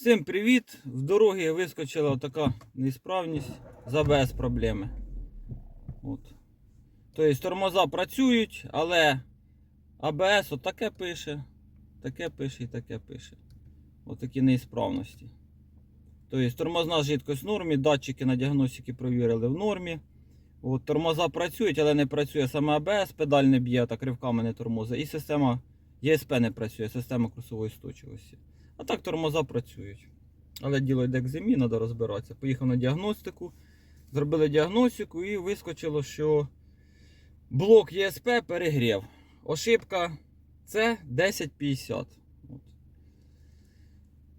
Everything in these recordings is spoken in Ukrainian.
Всім привіт! В дорогі вискочила така неісправність з АБС проблеми. От. Тобто тормоза працюють, але АБС от таке пише, таке пише і таке пише. Отакі неісправності. Тобто тормозна жидкость в нормі, датчики на діагностики провірили в нормі. От, тормоза працюють, але не працює саме АБС, педаль не б'є, так ривками не тормозить. І система ЄСП не працює, система курсової сточивості. А так тормоза працюють. Але діло йде к зимі, треба розбиратися. Поїхав на діагностику, зробили діагностику і вискочило, що блок ЄСП перегрів. Ошибка це 1050.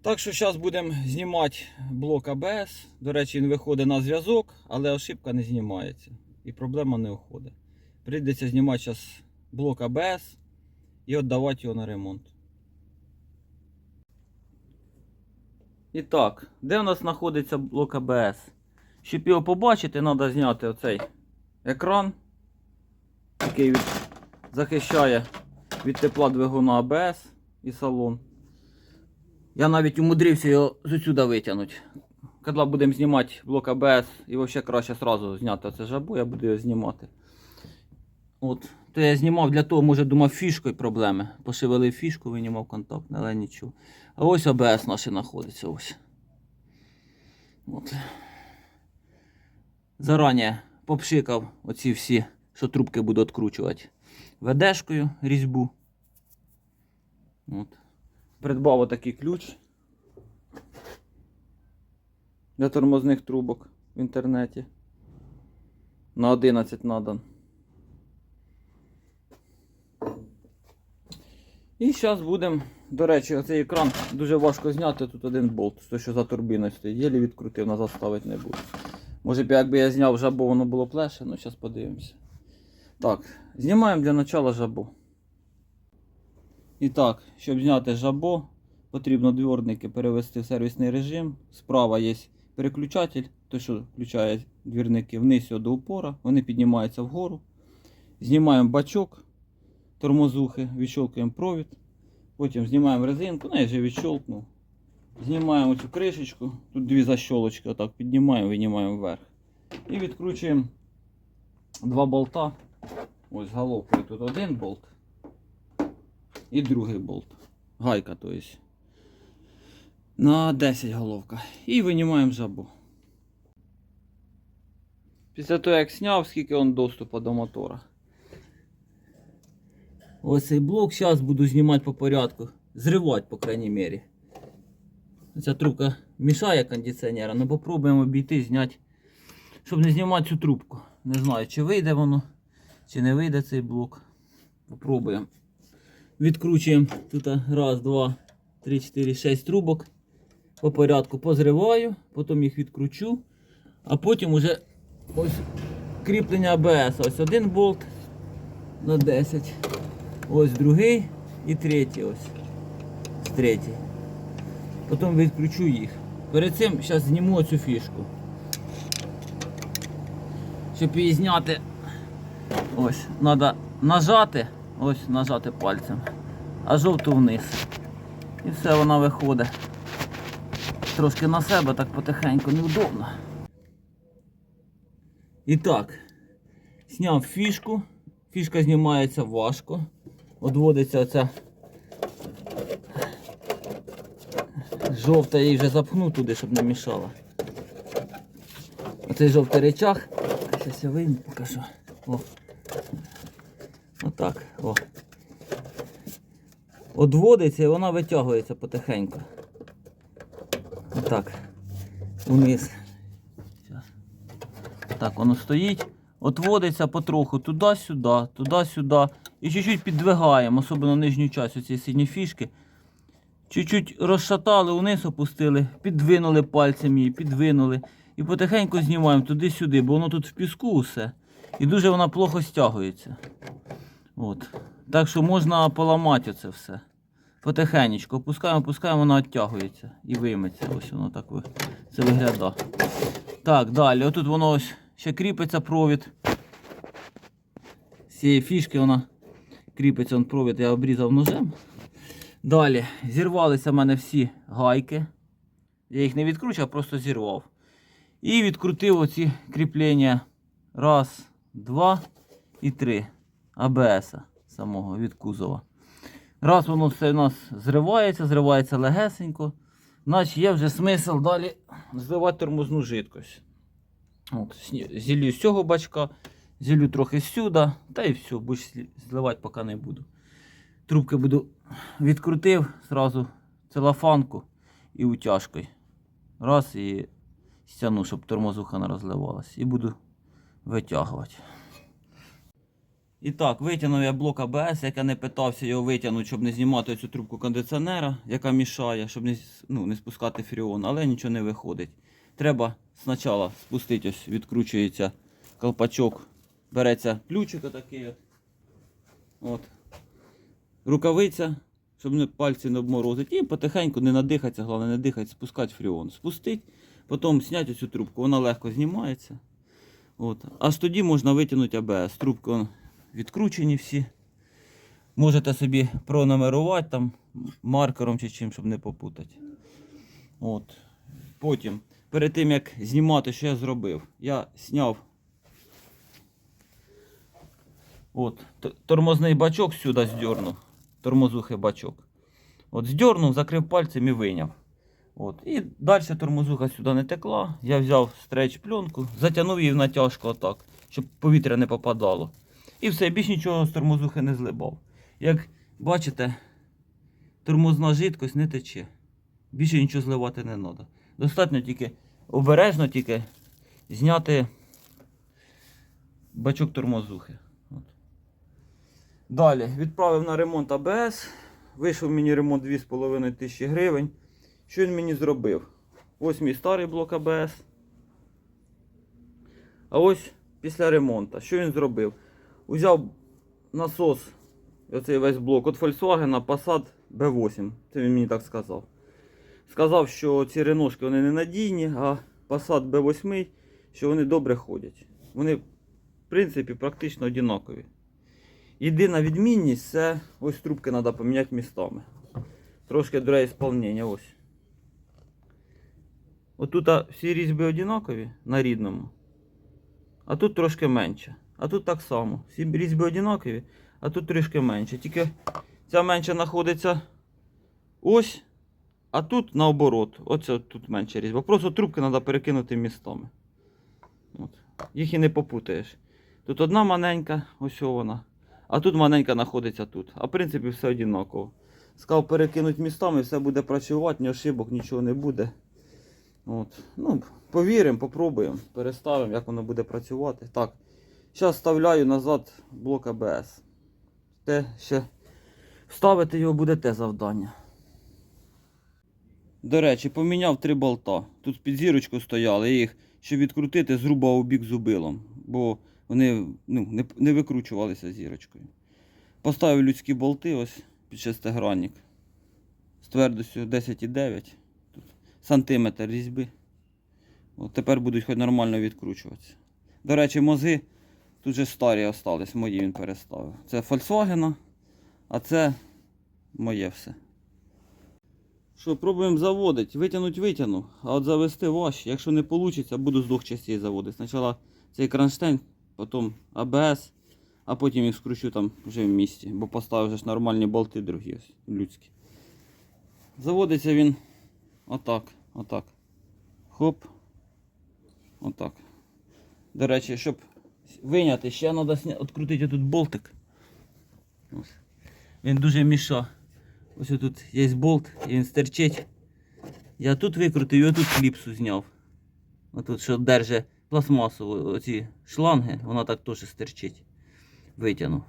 Так що зараз будемо знімати блок АБС. До речі, він виходить на зв'язок, але ошибка не знімається. І проблема не уходить. Прийдеться знімати зараз блок АБС і віддавати його на ремонт. І так, де у нас знаходиться блок АБС? Щоб його побачити, треба зняти оцей екран, який від... захищає від тепла двигуна АБС і салон. Я навіть умудрився його звідси витягнути. Коли будемо знімати блок АБС, його ще краще одразу зняти оце жабу, я буду його знімати. От. То я знімав для того, може думав, фішкою проблеми. Пошивелив фішку, винімав контакт, але нічого. А ось АБС наш і знаходиться ось. От. Зарані попшикав оці всі, що трубки буду відкручувати. ВДшкою різьбу. От. Придбав отакий ключ для тормозних трубок в інтернеті. На 11 надан. І зараз будемо, до речі, оцей екран дуже важко зняти. Тут один болт, той, що за турбіною стоїть. Єлі відкрутив, назад ставити не буду. Може б якби я зняв жабо, воно було плеше, ну зараз подивимося. Так, знімаємо для початку жабо. І так, щоб зняти жабо, потрібно дворники перевести в сервісний режим. Справа є переключатель, той, що включає двірники вниз до упора, вони піднімаються вгору. Знімаємо бачок тормозухи, відщолкуємо провід. Потім знімаємо резинку, ну я вже відщолкнув. Знімаємо цю кришечку, тут дві защолочки, отак піднімаємо, винімаємо вверх. І відкручуємо два болта. Ось головкою тут один болт і другий болт. Гайка, то. На 10 головка. І винімаємо жабу. Після того, як зняв, скільки он доступу до мотора. Ось цей блок зараз буду знімати по порядку. Зривати, по крайній мірі. Ця трубка мішає кондиціонера, але попробуємо обійти, зняти, щоб не знімати цю трубку. Не знаю, чи вийде воно, чи не вийде цей блок. Попробуємо. Відкручуємо тут раз, два, три, чотири, шесть трубок. По порядку позриваю, потім їх відкручу, а потім уже ось кріплення АБС. Ось один болт на 10. Ось другий і третій ось. Третій. Потім відключу їх. Перед цим зараз зніму цю фішку. Щоб її зняти, ось, треба нажати, ось нажати пальцем, а жовту вниз. І все вона виходить. Трошки на себе так потихеньку неудобно. І так, зняв фішку. Фішка знімається важко. Одводиться оця жовта, я її вже запхну туди, щоб не мішала. Оцей жовтий речах. Зараз я вийму, покажу. О. Отак. О. Одводиться і вона витягується потихеньку. Отак. Вниз. Так, воно стоїть. Отводиться потроху туди-сюди, туди-сюди. І чуть-чуть піддвигаємо, особливо нижню частину цієї синьої фішки. Чуть-чуть розшатали, вниз опустили, підвинули пальцем її, підвинули. І потихеньку знімаємо туди-сюди, бо воно тут в піску усе. І дуже вона плохо стягується. От. Так що можна поламати це все. Потихенечку. Опускаємо, опускаємо, вона відтягується і вийметься. Ось воно так це виглядає. Так, далі. Отут воно ось ще кріпиться провід. З цієї фішки вона кріпиться он провід, я обрізав ножем. Далі зірвалися в мене всі гайки. Я їх не відкручував, просто зірвав. І відкрутив оці кріплення. Раз, два і три. АБС самого від кузова. Раз воно все у нас зривається, зривається легесенько. Значить є вже смисл далі зливати тормозну жидкость. От, зілью з цього бачка, зілью трохи сюди, та і все, більше зливати поки не буду. Трубки буду відкрутив зразу целофанку і утяжкою. Раз і стягну, щоб тормозуха не розливалась. І буду витягувати. І так, витягнув я блок АБС, як я не питався його витягнути, щоб не знімати цю трубку кондиціонера, яка мішає, щоб не, ну, не спускати фріон, але нічого не виходить. Треба спочатку спустити, ось відкручується колпачок, береться ключик отакий от. от. Рукавиця, щоб не пальці не обморозити. І потихеньку не надихатися, головне не дихати, спускати фріон. Спустить, потім зняти цю трубку, вона легко знімається. От. Аж тоді можна витягнути АБС. Трубки он, відкручені всі. Можете собі пронумерувати там маркером чи чим, щоб не попутати. От. Потім, перед тим як знімати, що я зробив, я зняв от, тормозний бачок сюди здернув. Тормозухи бачок. От здернув, закрив пальцем і вийняв. От. І далі тормозуха сюди не текла. Я взяв стреч пленку, затягнув її в натяжку отак, щоб повітря не попадало. І все, більш нічого з тормозухи не злибав. Як бачите, тормозна жидкость не тече. Більше нічого зливати не треба. Достатньо тільки обережно тільки зняти бачок тормозухи. Далі відправив на ремонт АБС. Вийшов мені ремонт 2,5 тисячі гривень. Що він мені зробив? Ось мій старий блок АБС. А ось після ремонту. Що він зробив? Узяв насос, оцей весь блок від Volkswagen Passat B8. Це він мені так сказав. Сказав, що ці реношки вони не надійні, а Passat B8, що вони добре ходять. Вони, в принципі, практично однакові. Єдина відмінність це ось трубки треба поміняти містами. Трошки друге сповнення, ось. Отут всі різьби однакові на рідному. А тут трошки менше. А тут так само. Всі різьби однакові, а тут трішки менше. Тільки ця менше знаходиться ось, а тут наоборот. Оце тут менша різьба. Просто трубки треба перекинути містами. От. Їх і не попутаєш. Тут одна маленька, ось вона. А тут маленька знаходиться тут. А в принципі все однаково. Сказав перекинути містами, все буде працювати, ні ошибок, нічого не буде. От. Ну, повіримо, попробуємо, переставимо, як воно буде працювати. Так. Зараз вставляю назад блок АБС. Те ще вставити його буде те завдання. До речі, поміняв три болта. Тут під зірочку стояли, їх, щоб відкрутити, зрубав у бік зубилом, бо вони ну, не, не викручувалися зірочкою. Поставив людські болти ось під шестигранник з твердостю 10,9 Тут сантиметр різьби. От тепер будуть хоч нормально відкручуватися. До речі, мози тут же старі остались, мої він переставив. Це Volkswagen, а це моє все. Що, пробуємо заводити. Витягнуть витягну, а от завести важче. Якщо не вийде, буду з двох частей заводити. Спочатку цей кронштейн, потім АБС, а потім їх скручу там вже в місті, бо поставив ж нормальні болти другі, ось, людські. Заводиться він отак, отак. Хоп. Отак. До речі, щоб виняти, ще треба відкрутити тут болтик. Ось. Він дуже міша. Ось тут є болт, і він стерчить. Я тут викрутив і отут кліпсу зняв. Отут, що держить пластмасову оці шланги, вона так теж стерчить. Витягнув.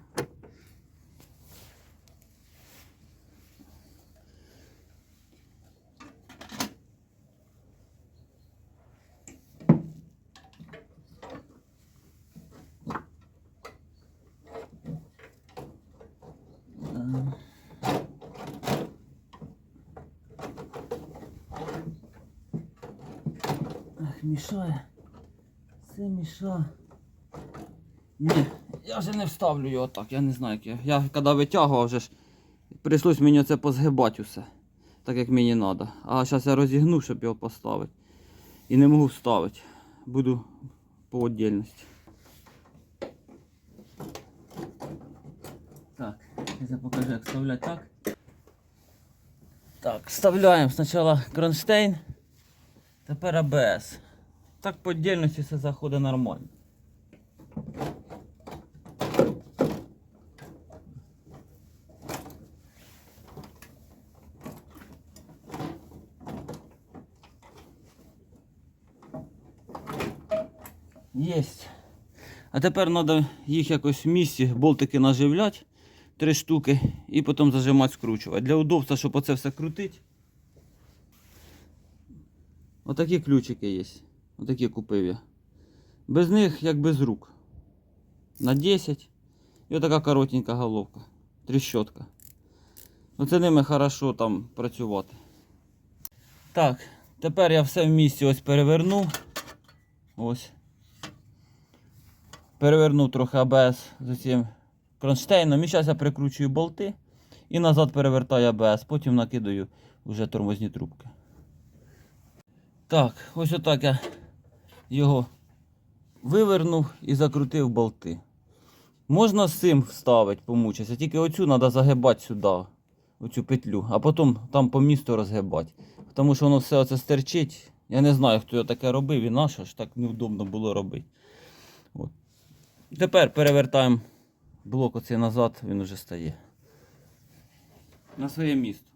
Ах, мішає. Це мішає. Ні, я вже не вставлю його так, я не знаю як я. Я коли витягував, вже ж прийшлось мені це позгибати усе. так як мені треба. А зараз я розігну, щоб його поставити. І не можу вставити. Буду по отдельності. Так, я покажу, як вставляти так. Так, вставляємо спочатку кронштейн, тепер АБС. Так по отдельності все заходить нормально. Єсть. А тепер треба їх якось в місці, болтики наживляти, три штуки, і потім зажимати, скручувати. Для удобства, щоб оце все крутити. Отакі ключики є. Отакі купив я. Без них як без рук. На 10. І отака коротенька головка. Тріщотка. Оце ними хорошо там працювати. Так, тепер я все в місці ось перевернув. Ось. Перевернув трохи АБС з цим кронштейном. І зараз я прикручую болти і назад перевертаю АБС, потім накидаю вже тормозні трубки. Так, ось отак я його вивернув і закрутив болти. Можна з цим вставити, помучитися, тільки оцю треба загибати сюди, оцю петлю, а потім там по місту розгибати. Тому що воно все оце стерчить. Я не знаю, хто його таке робив і на що ж так невдобно було робити. От. Тепер перевертаємо блок оцей назад, він уже стає. На своє місце.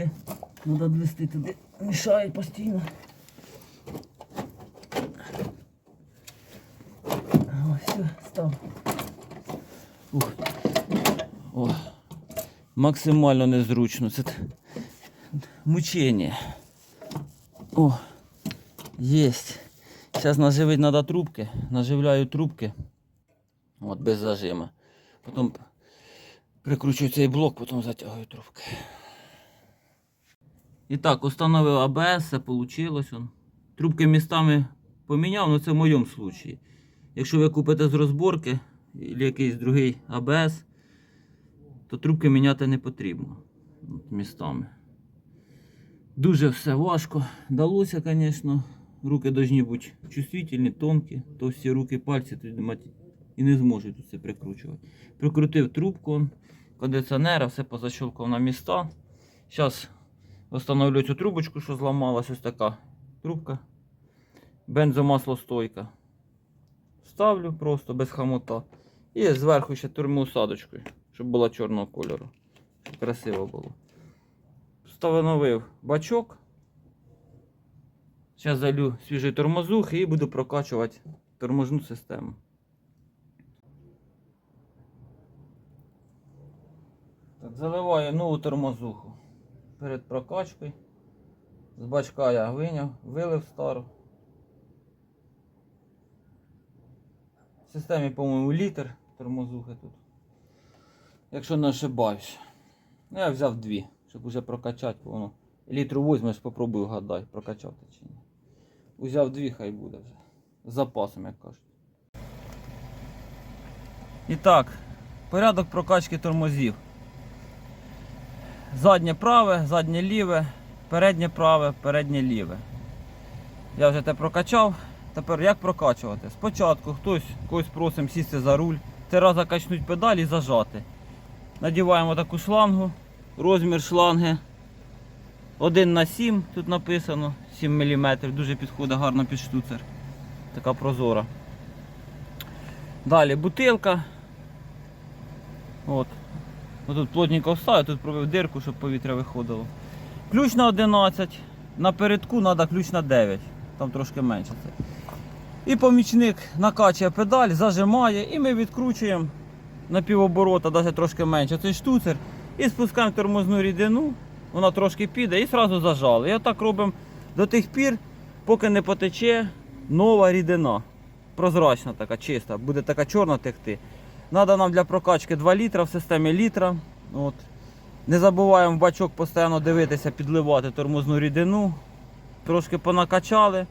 Трубки треба двести туди, мішають постійно. Ось, все, став. Ух. О, максимально незручно. Це мучення. О, єсть. Зараз наживити треба трубки. Наживляю трубки. От без зажима. Потім прикручую цей блок, потім затягую трубки. І так, установив АБС, все вийшло. Трубки містами поміняв, але це в моєму випадку. Якщо ви купите з розборки або якийсь другий АБС, то трубки міняти не потрібно От, містами. Дуже все важко. Далося, звісно. Руки повинні бути чувствительні, тонкі, то всі руки, пальці і не зможуть тут це прикручувати. Прикрутив трубку, кондиціонера, все позащелкав на міста. Зараз встановлю цю трубочку, що зламалась, ось така трубка. Бензомаслостойка. Ставлю просто без хамота. І зверху ще турму турмоусадочкою, щоб була чорного кольору. Щоб красиво було. Встановив бачок. Зараз залю свіжий тормозух і буду прокачувати тормозну систему. Так, заливаю нову тормозуху перед прокачкою. З бачка я виняв, вилив стару. В системі, по-моєму, літр тормозухи тут. Якщо не ошибаюсь. Ну, я взяв дві, щоб уже прокачати, воно. Літру візьмеш, попробую гадай, прокачав ти чи ні. Узяв дві, хай буде вже. З запасом, як кажуть. І так, порядок прокачки тормозів. Заднє праве, заднє ліве, переднє праве, переднє ліве. Я вже те прокачав. Тепер як прокачувати? Спочатку хтось когось просимо сісти за руль, три рази качнуть педаль і зажати. Надіваємо таку шлангу, розмір шланги 1 на 7, тут написано 7 мм, дуже підходить гарно під штуцер. Така прозора. Далі бутилка. От. Тут плотненько вставив, тут пробив дирку, щоб повітря виходило. Ключ на 11, на передку треба ключ на 9, там трошки менше це. І помічник накачує педаль, зажимає і ми відкручуємо на півоборота, навіть трошки менше цей штуцер. І спускаємо тормозну рідину, вона трошки піде і одразу зажали. І отак робимо до тих пір, поки не потече нова рідина. Прозрачна така, чиста, буде така чорна текти. Надо нам для прокачки 2 літра в системі літра. От. Не забуваємо в бачок постійно дивитися, підливати тормозну рідину. Трошки понакачали,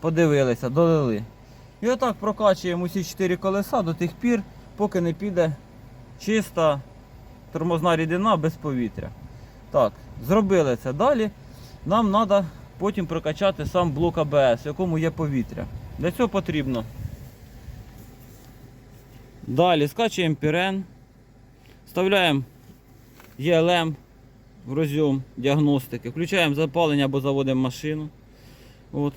подивилися, долили. І отак прокачуємо усі 4 колеса до тих пір, поки не піде чиста тормозна рідина без повітря. Так, зробили це далі. Нам треба потім прокачати сам блок АБС, в якому є повітря. Для цього потрібно. Далі скачуємо пірен, вставляємо ЄЛМ в розйом діагностики, включаємо запалення або заводимо машину. От,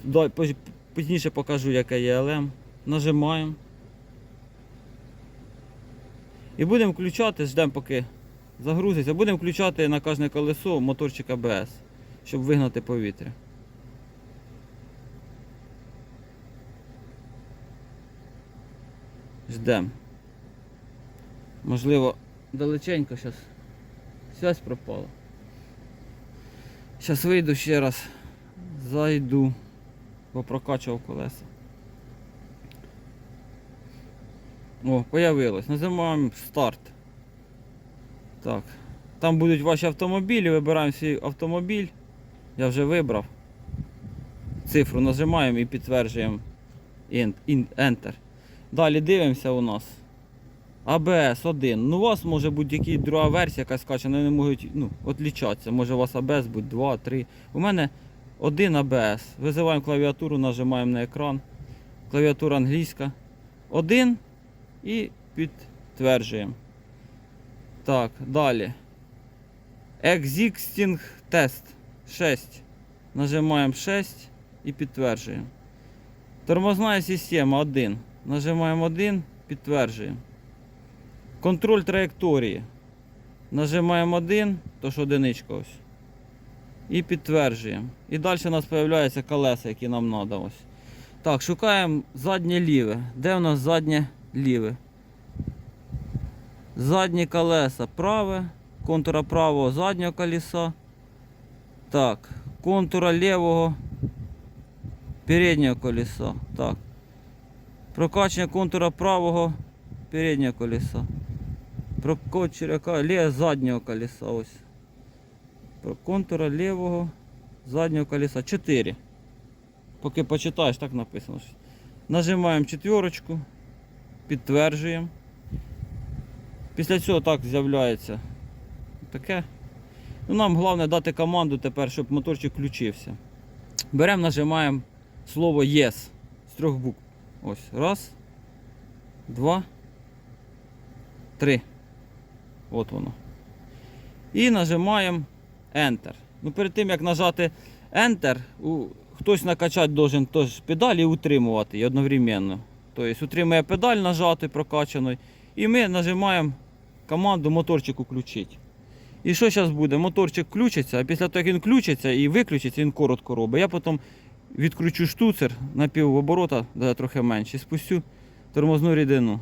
пізніше покажу, яке ЄЛМ. Нажимаємо. І будемо включати, ждемо поки загрузиться. Будемо включати на кожне колесо моторчик АБС, щоб вигнати повітря. Ждемо. Можливо, далеченько зараз связь пропала. Зараз вийду ще раз, зайду, бо прокачував колеса. О, появилось. Нажимаємо старт. Так. Там будуть ваші автомобілі, вибираємо свій автомобіль. Я вже вибрав. Цифру нажимаємо і підтверджуємо Enter. Далі дивимося у нас. ABS 1. Ну, у вас може бути якась друга версія, яка скачана, вони не можуть ну, відлічатися. Може у вас ABS буде 2, 3. У мене один ABS. Визиваємо клавіатуру, нажимаємо на екран. Клавіатура англійська. Один і підтверджуємо. Так, далі. Existing Test 6. Нажимаємо 6 і підтверджуємо. Тормозна система 1. Нажимаємо 1, підтверджуємо. Контроль траєкторії. Нажимаємо 1, то ж одиничка ось. І підтверджуємо. І далі у нас з'являються колеса, які нам треба. Так, шукаємо заднє ліве. Де у нас заднє ліве? Задні колеса праве, контура правого заднього колеса. Так, контура лівого переднього колеса. Так. Прокачання контура правого переднього колеса. Прокачання лівого заднього колеса. Ось. Про контура лівого заднього колеса. 4. Поки почитаєш, так написано. Нажимаємо четверочку, підтверджуємо. Після цього так з'являється таке. Ну, нам головне дати команду тепер, щоб моторчик включився. Беремо, нажимаємо слово Yes з трьох букв. Ось. Раз, два, три. От воно. І нажимаємо Enter. Ну, перед тим як нажати Enter, у, хтось накачати должен теж педаль і утримувати її одновременно. Тобто утримує педаль нажати прокачаної. І ми нажимаємо команду моторчик включити. І що зараз буде? Моторчик включиться, а після того, як він включиться і виключиться, він коротко робить. Я потім відкручу штуцер на півоборота, де трохи менше, спустю тормозну рідину.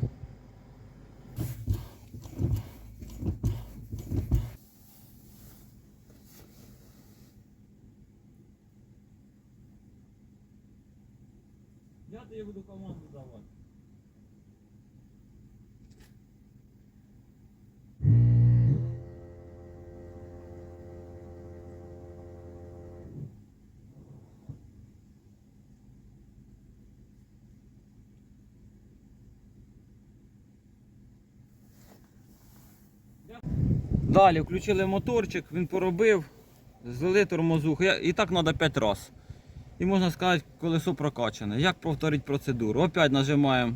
Далі включили моторчик, він поробив, злили тормозуху. І так треба 5 разів. І можна сказати, колесо прокачане. Як повторити процедуру? Опять нажимаємо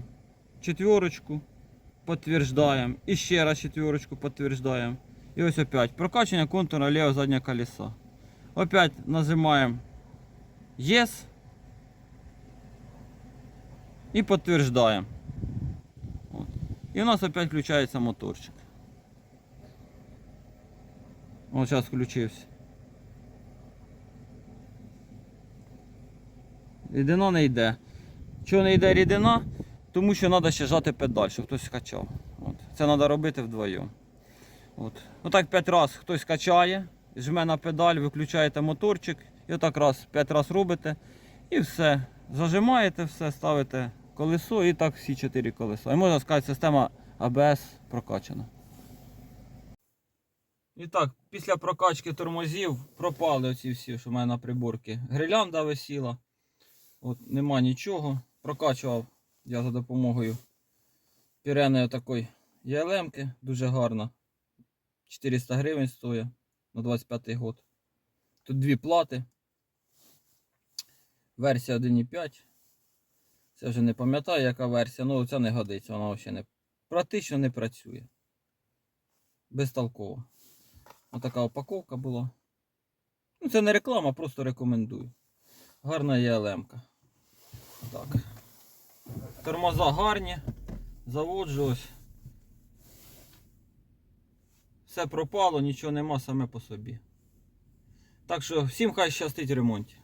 четверочку, підтверджуємо. І ще раз четверочку підтверджуємо. І ось опять. Прокачання контура лівого заднього колеса. Опять нажимаємо Yes. І підтверджуємо. І у нас опять включається моторчик. О, зараз включився. Рідина не йде. Чого не йде рідина? Тому що треба ще жати педаль, щоб хтось скачав. От. Це треба робити вдвоєм. От. Отак 5 разів хтось качає, жме на педаль, виключаєте моторчик і отак раз 5 разів робите. І все. Зажимаєте все, ставите колесо і так всі 4 колеса. І можна сказати, система ABS прокачана. І так, після прокачки тормозів пропали оці всі, що в мене на приборці. Грилянда висіла. От, нема нічого. Прокачував Я за допомогою піреної такої ЄЛМки, дуже гарна. 400 гривень стоїть на 25 год. Тут дві плати. Версія 1.5. Це вже не пам'ятаю, яка версія, ну ця не годиться, вона взагалі не практично не працює. Безтолково. Отака упаковка була. Ну, це не реклама, просто рекомендую. Гарна ЄЛМка. Так. Тормоза гарні. Заводжу ось. Все пропало, нічого нема саме по собі. Так що всім хай щастить ремонті.